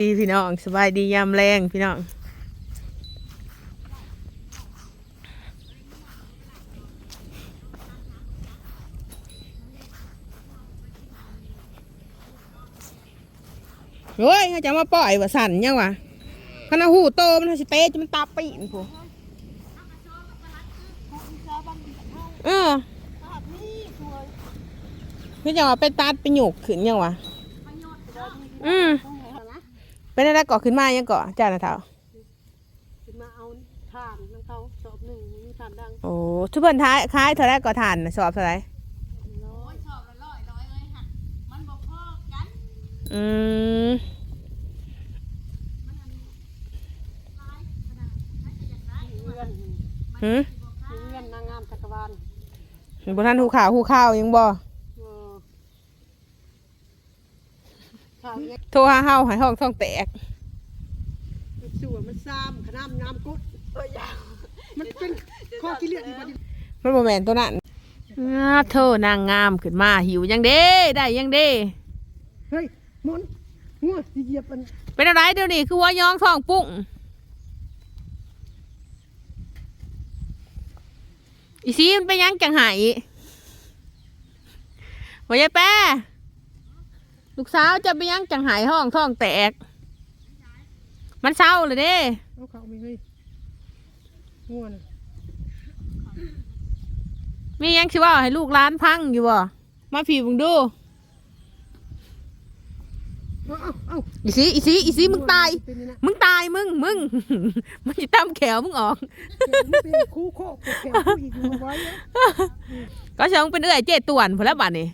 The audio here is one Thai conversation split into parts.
ดีพี่น้องสบายดียามแรงพี่น้องโอ้ยเขาจะมาปล่อยว่าสั่นยังวะขนาดหูโตมันสิเตะจนมันตาปีนผู้เออพี่จะว่าไปตัดไปหยกขึ้นยังวะอืม เป็นอะไรก่อขึ้นมายังก่อจ้านะเท้าขึ้นมาเอาถ่านน้ำเขาสอบหนึ่งมีถ่านดังโอ้ทุกเพิ่นท้ายคล้ายเท่าไรก่อทานน่ะสอบเท่าไรร้อยอืมเงื่อนหืมเงื่อนนางงามจักรวาลบ่ทันหูข่าวหูข้าวยังบ่ เออข่าวเนี่ย โทรหาเฮาให้ห้องท้องแตกมันสวยมันซ้ำขนามน้ำกุดเออยาวมันเป็นข้อที่เรียกอีกวันนี้มันบ่แม่นตัวนั้นอ้าโทนางงามขึ้นมาหิวยังเด้ ได้ยังเด้ เฮ้ยมนงัวสิเหยียบมันเป็นอะไรเดี๋ยวนี้คือว่ายองท้องปุ้งอีซีมันเป็นหยังจังไหว่ายายแป้ ลูกสาวจะไปนหยังจังไหห้องท้องแตก มันเศร้าเลยเด้เอาเขาไม่ให้งัวน่ะมีหยังชิว่าให้ลูกร้านพังอยู่บ่ มาผีมึงดูเอาเอาเอาอีซีอีซีอีซีมึงตาย เป็นนี่นะมึงตายมึงมึงมันจะตั้มแขวมึงออกเขียนมันเป็นคู่โคกกับแขวผู้อีกเอาไว้นะก็เชิงเป็นเอื้อยเจ๊ต่วนพอแล้วบัดนี้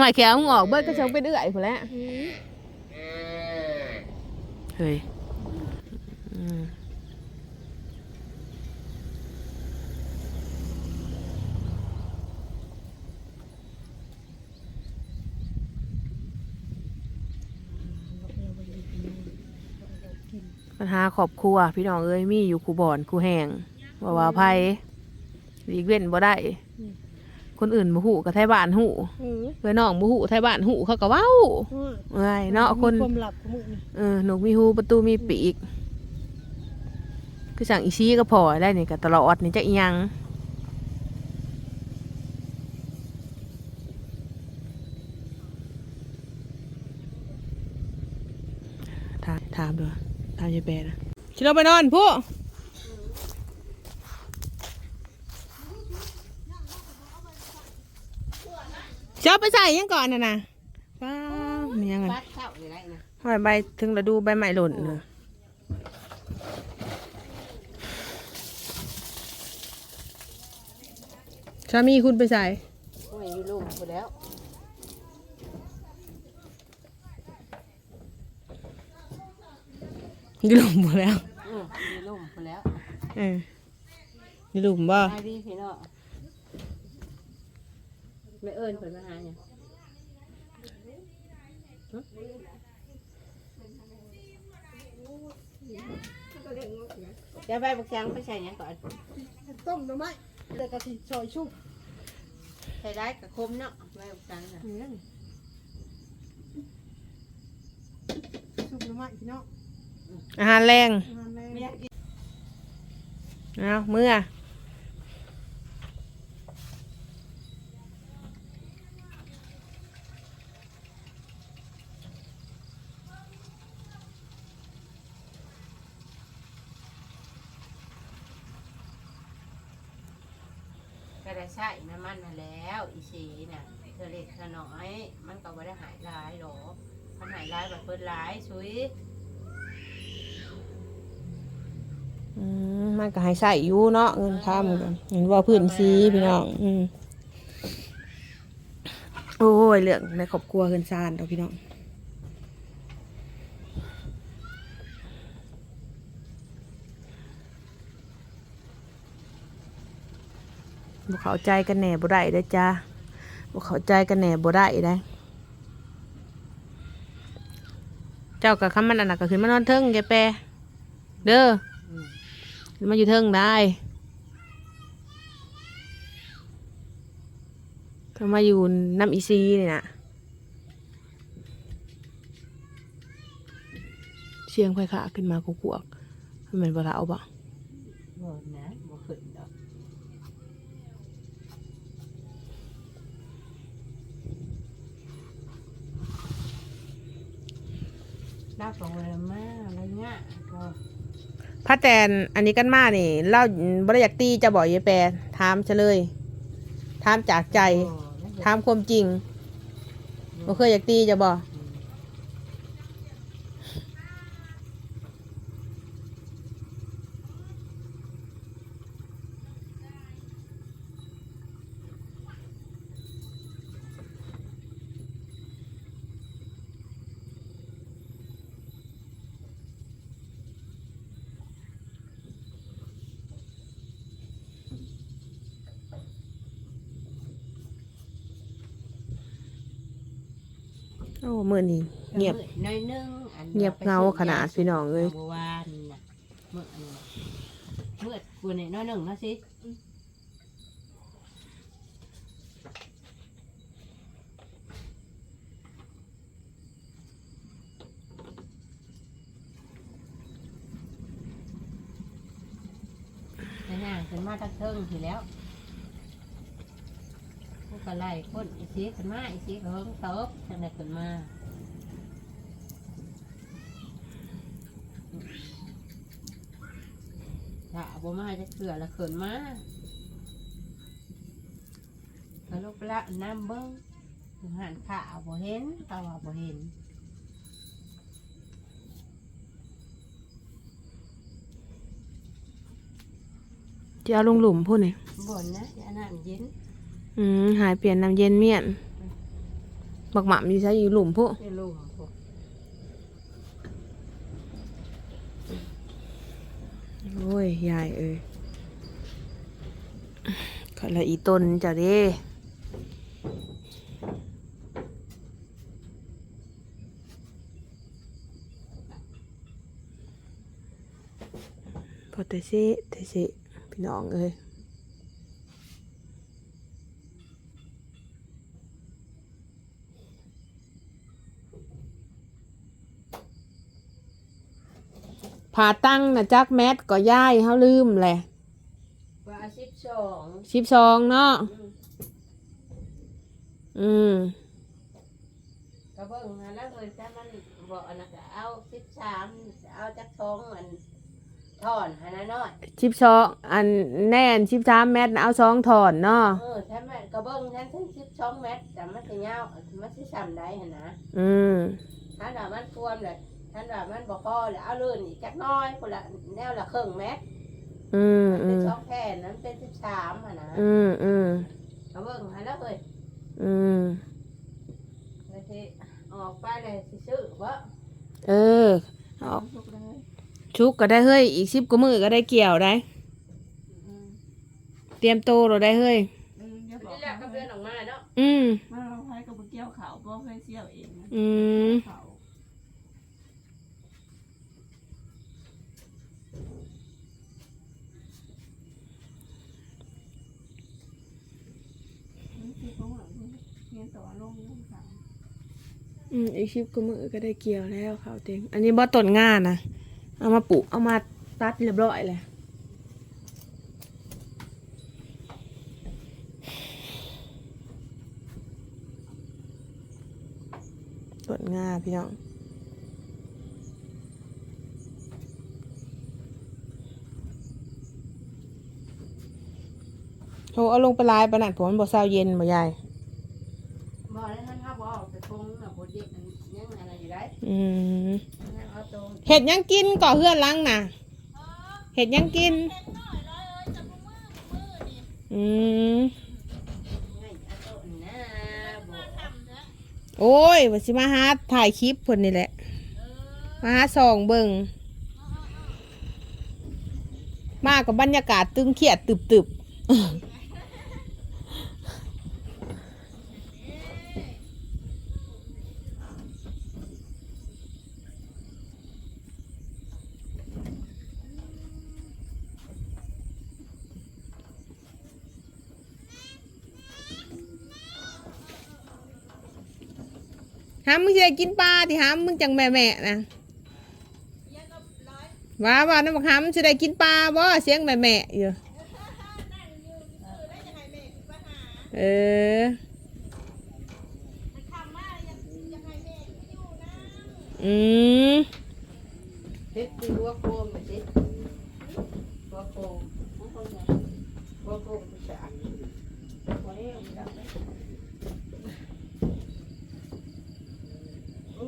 หมายแขวมึงออกเบิดก็ชงเป็นเอื้อยพอแล้วเฮ้ยปัญหาครอบครัว พี่น้องเอ้ยมีอยู่คูบอนคูแหงว่าว่าภัยหลีกเว้นบ่ได้ คนอื่นบ่หูกับไทยบ้านหูเออเพื่อนน้องบ่หูไทยบ้านหูเขาก็เว้าเออเอ้ยเนาะคน มีความหลับของมึงนี่เออนกมีหูประตูมีปีก คือสั่งอีชี้ก็พอได้นี่ก็ตลอดนี่จะอีหยังถามถามดูถามยายแปรนะชิเราไปนอนผู้ ชอบไปใส่ยังก่อนน่ะนะว้าวมียังไงบัดเข้าเลยได้นะหอยใบถึงฤดูใบใหม่หล่นเนอะสามีคุณไปใส่โอ้ยอยู่ลุ่มหมดแล้วอยู่หลุมหมดแล้วอืออยู่ลุ่มหมดแล้วเอออยู่หลุมบ่ ไปดีพี่เนาะ ไม่เอิ้นเพิ่นมาหาหยังจะไปบักจังไปใส่หยังก่อนต้มหน่อไม้เดี๋ยวกะทิซอยชุบใส่ได้กับคมเนาะไปบักจังน่ะอย่างนี้ชุบหน่อไม้พี่น้องอาหารแรงงานแรงไม่อยากกินเอาเมื่อ ก็ได้ใส่น้ำมันมาแล้วอีสี น่ะเธอเล็กเธอน้อย มันก็บ่ได้หายร้ายหรอกมันหายร้ายแบบเพิ่นร้ายชุยอืมมันก็ให้ใส่อยู่เนาะเงินค่ามันกันเห็นว่าพื้นซีพี่น้องอืมโอ้ยเรื่องในครอบครัวเงินซานเราพี่น้องบ่เข้าใจกันแหน่บ่ได้เด้อจ้า บเข้าใจกันแหน่บ่ได้ได้ เจ้ากับข้ามันอันนักก็ขึ้นมานอนเทิงแกแปรเด้อมาอยู่เทิงได้ทำไมอยู่น้ำอีซีเนี่ยนะเชียงไฟขาขึ้นมากุกวกมันเป็นเวลาเอาบ่ ของเวลามาอะไรเงี้ยก็พระแตนอันนี้กันมานี่เล่าบริอยากตีจะบอกยายแปรถามเฉลยถามจากใจโอ้นั่นถามความจริงบ่เคยอยากตีจะบอก โอ้เมื่อนี้เงียบ น้อยนึงอันเงียบเงาขนาดพี่น้องเอ้ย มื่อวานน่ะเมื่ออันนี้เมื่อกูนี่น้อยหนึ่งนะสิในห่างขึ้นมาตั้งเทิงทีแล้วพว กก็ไล่คนอีซีขึ้นมาอีซีก็เฮิงเติบจังไดขึ้นมาถ้าบ่มาจะเกลือละเขินมาก็ลูกละน้ำเบิ้งถึงหันขาบ่เห็นตาว่าบ่เห็นจะเอาลงหลุมพูดนี่บ่นนะอย่าน้ำเย็น อืมหายเปลี่ยนน้ำเย็นเมียนบักหม่ำอยู่ใช้อยู่หลุมพูให้ลุงพวกโอ้ยยายเอ้ยขอละอีต้นจ้าเด้พอแต่เซแต่เซพี่น้องเอ้ย ผ่าตั้งนะจักแมทก็ย่ายเฮาลืมแหละว่าสิบสองสิบสองเนาะอืมก็เบิ่งนะแล้วเพิ่นถ้ามันบ่อันนั้นก็เอาสิบสามเอาจักสองอันถอนให้นะน้อยสิบสองอันแน่นสิบสามแมทน่ะเอาสองถอนเนาะเออถ้ามันก็เบิ่งทั้งทั้งสิบสองเมตรแต่มันสิยาวมันสิซ้ำได้หั่นนะอืมท่านว่ามันท่วมเลย ท่านว่ามันบ่พอเลยเอาเลื่นอีกจักหน้อยคนละแนวละครึ่งเมตรอืมมันอืเป็นมสองแผ่นนั้นเป็นสิบสามอะนะอืมอืมเขาเบิ่งให้แล้วเอ้ยอืมแล้วที่ออกไปเลยสิซื้อบ่เออเอาชุกก็ได้เฮ้ยอีกสิบกว่ามือก็ได้เกี่ยวได้เตรียมโตเราได้เฮ้ยอืมอย่าบอกนี่แหละก็เดินออกมาเนาะอืมมาเราให้กับเกี่ยวเขาบ่เคยเสี่ยวเองนะอืม เขาอืมคือเขาหวังเรียนต่อลงลงสาม อืมอีกสิบกว่ามือก็ได้เกี่ยวแล้วเขาเต็งอันนี้บ่ต้นง่านะเอามาปลูกเอามาตัดเรียบร้อยเลยต้นง่าพี่น้องโหเอาลงไปลายปะนัดผมมันบ่เศร้าเย็นบ่ยาย บ่ได้ท่านเขาบ่ออกไปทงน่ะบ่เด็กอันยังอะไร อืมเห็ดยังกินก่อเฮือนลังน่ะเห็ดยังกิน อืมง่ายเอาตรงนะบ่โอ้ยว่าสิมาหาถ่ายคลิปเพิ่นนี่แหละ มาหาส่องเบิงมากับบรรยากาศตึงเครียดตึบๆ หามึงสิได้กินปลาที่หามมึงจังแม่ๆนะว่าว่าน้ำบักหำจะได้กินปลาบ่เสียงแม่แม่อยู่เอออืมเฮ็ดคือหัวโคมมาสิหัวโคมหัวโคมหัวโคมใชายหัวเอวจับไป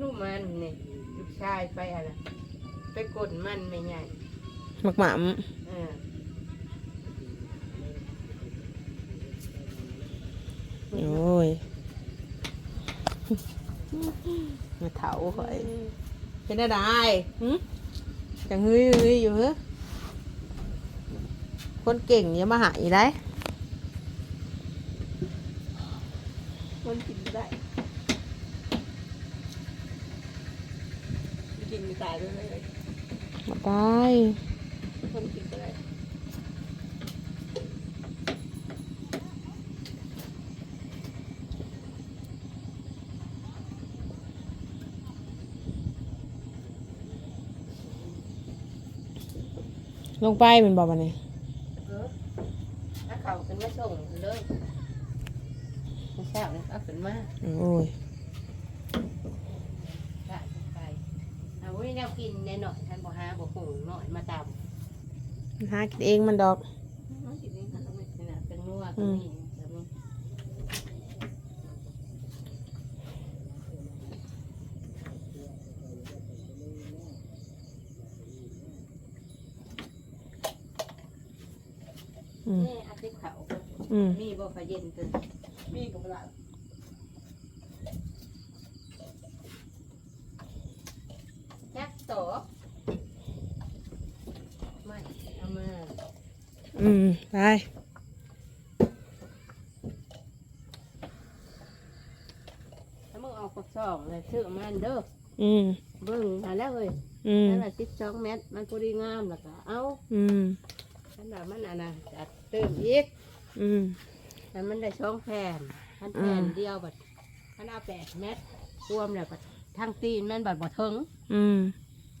นุ่มมันนี่ลูก ชายไปอะไรไปกดมันไม่ใหญ่หมักหม่เออำโอ้ยมาเถาข่อยเป็นอะไรหึจังเฮ้ยเฮ้ยอยู่เหรอคนเก่งอย่ามาหายได้ คนกินไม่ได้ กินไม่ตายด้วยเลยมาตายคนกินไม่ได้ลงไปเป็นบอกมาเนี่ยเออถ้าเขาขึ้นมาส่งเลยไม่ใช่เลยเอาขึ้นมาโอ้ย ละไป เอาไว้แนวกินแน่หน่อยท่านบอกหาบอกหุงหน่อยมาตามหากินเองมันดอก น้องกินนี่ค่ะนี่นะเป็นนัวก็มีก็มีอืม นี่อาทิตย์เขาก็อืม มีบ่ฟ้าเย็นตึงมีกับหลาน ยักษ์โตไม่เอามา อืม ไป ถ้ามึงเอากระสอบเลยซื้อมาเด้ออืม เบิ่งมาแล้วเว้ยอืม นั่นละสิบสองเมตรมันพอดีงามแล้วก็เอาอืมอันนั้นมันอันน่ะจัดเติมอีกอืม แต่มันได้สองแผ่นอันแผ่นเดียวบัดอันเอาแปดเมตรรวมแล้วบัดทางตีนมันบัดบ่ถึงอืม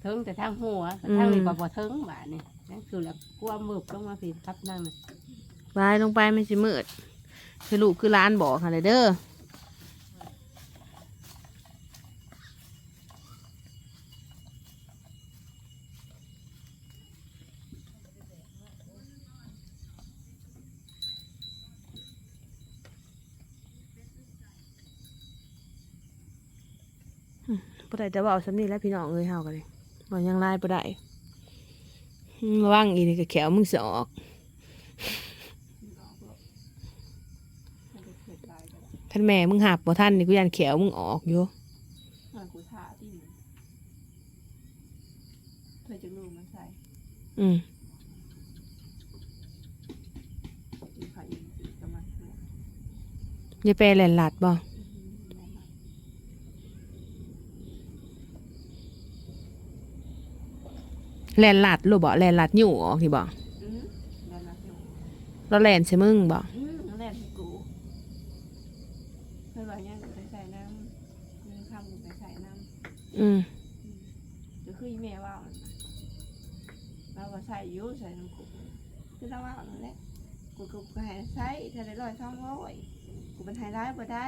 ถึงแต่ทางหัวอืมทางนี้บัดบ่ถึงบาดนี่ นั่นคือแล้วกลัวมืบลงมาผิดครับนั่งน่ะไปลงไปไมันสิมืด คือลูกคือร้านบอกค่ะเลยเด้อบ่ได้จะเว้าสำนี้แล้วพี่น้องเอ้ยเฮากันเลยบ่ยังไล่บ่ได้ อืมระวังอีนี่ก็แขวมึงสิออกกินออกแล้วมันจะเผ็ดลายกันท่านแม่มึงหับบ่ท่านนี่กูยันแขวมึงออกอยู่มันกูท่าที่หนึ่งเธอจะรู้มันใส่อืมกินข้าวอิ่มสิกับมันหัวอย่าไปแหลนหลัดบ่ อืม แม่มันแหลนหลัดรู้บ่แหลนหลัดอยู่ออกที่บ่อืมนั่นนะอยู่เราแหลนใส่มึงบ่อืมนั่นแหละที่กูเพื่อนว่าเนี่ยกูไปใส่น้ำกูทำกูไปใส่น้ำอืมก็คืออีแม่ว่ามันเราว่าใส่อยุ่ใส่น้ำกูคือเราว่านั่นแหละกูก็ก็ให้ใส่ถ้าได้ร้อยสองร้อยกูเป็นไฮไลท์บ่ได้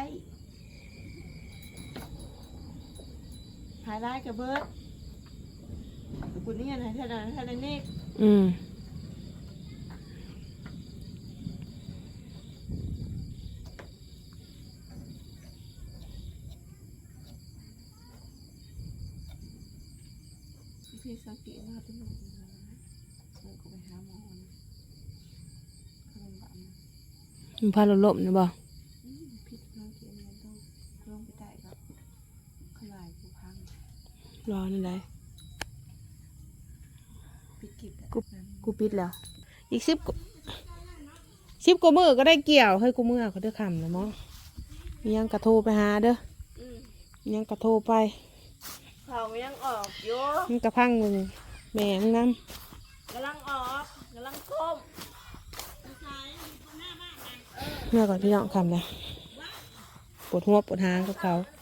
ไฮไลท์กับเบิร์ด กูนี่นะเท่านั้นเท่านั้นนี่อืมพี่สังเกตว่าเป็นลูกนะแล้วกูไปหาหมอนะเขาลงบ้านนะมันพาเราล่มนะบ่อืมพิษน้องเขียนมันต้องลงไปได้ครับขลายกูพังรอนั่นได้ ปิดกิบอะกูกูปิดแล้ว อีกสิบกว่าสิบกว่ามือก็ได้เกี่ยวเฮ้ยกูมือเขาเด้อคำแล้วมั้งมียังกระโทรไปหาเด้ออืมมียังกระโทรไปเขายังออกอยู่มันกระพังมึงแม่มึงน้กำลังออกกำลังก้มำเมื่อก่อนพี่น้องคำนะปวดหัวปวดหางกับเขาเ